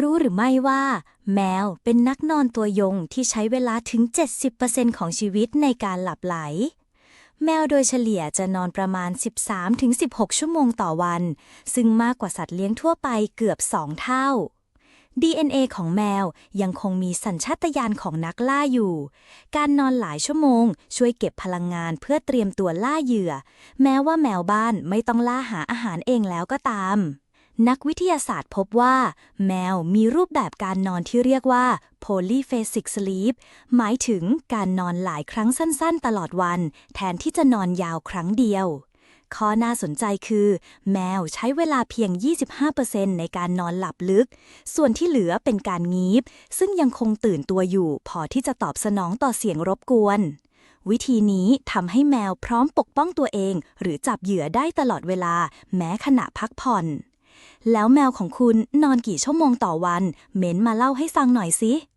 รู้หรือไม่ว่า แมวเป็นนักนอนตัวยงที่ใช้เวลาถึง 70%ของชีวิตในการหลับไหล แมวโดยเฉลี่ยจะนอนประมาณ 13-16 ชั่วโมงต่อวัน ซึ่งมากกว่าสัตว์เลี้ยงทั่วไปเกือบ 2 เท่า DNA ของแมวยังคงมีสัญชาตญาณของนักล่าอยู่ การนอนหลายชั่วโมง ช่วยเก็บพลังงานเพื่อเตรียมตัวล่าเหยื่อ แม้ว่าแมวบ้านไม่ต้องล่าหาอาหารเองแล้วก็ตาม นักวิทยาศาสตร์พบว่า แมวมีรูปแบบการนอนที่เรียกว่า polyphasic sleep หมายถึงการนอนหลายครั้งสั้นๆ ตลอดวัน แทนที่จะนอนยาวครั้งเดียว ข้อน่าสนใจคือ แมวใช้เวลาเพียง 25%ในการนอนหลับลึก ส่วนที่เหลือเป็นการงีบ ซึ่งยังคงตื่นตัวอยู่ พอที่จะตอบสนองต่อเสียงรบกวนวิธีนี้ทำให้แมวพร้อมปกป้องตัวเอง หรือจับเหยื่อได้ตลอดเวลา แม้ขณะพักผ่อน แล้วแมวของคุณนอนกี่ชั่วโมงต่อวัน เม้นมาเล่าให้ฟังหน่อยสิ